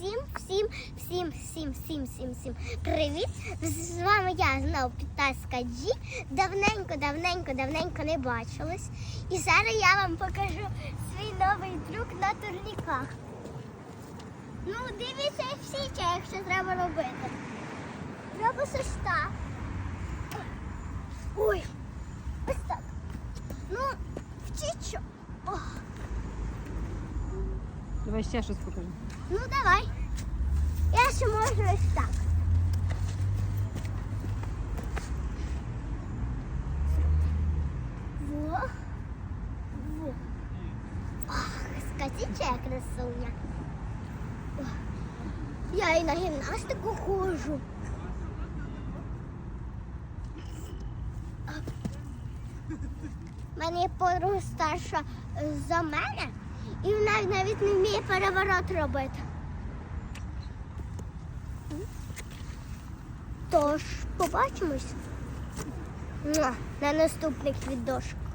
всім, всім, всім, всім, всім, всім, всім привіт! З вами я знову Підтаска Джі. Давненько, давненько, давненько не бачилась. І зараз я вам покажу свій новий трюк на турніках. Ну, дивіться, всі чаях, якщо треба робити. Робиш ось так. Ой, ось так. Ну, вчіть що. Ох. Давай ще щось покажи. Ну давай. Я ще можу ось так. Во. Во. Ах, скажіть, я красуня. Я і на гімнастику ходжу. Є подруга старша за мене, і вона навіть не вміє переворот робити. Тож, побачимось на наступних відосах.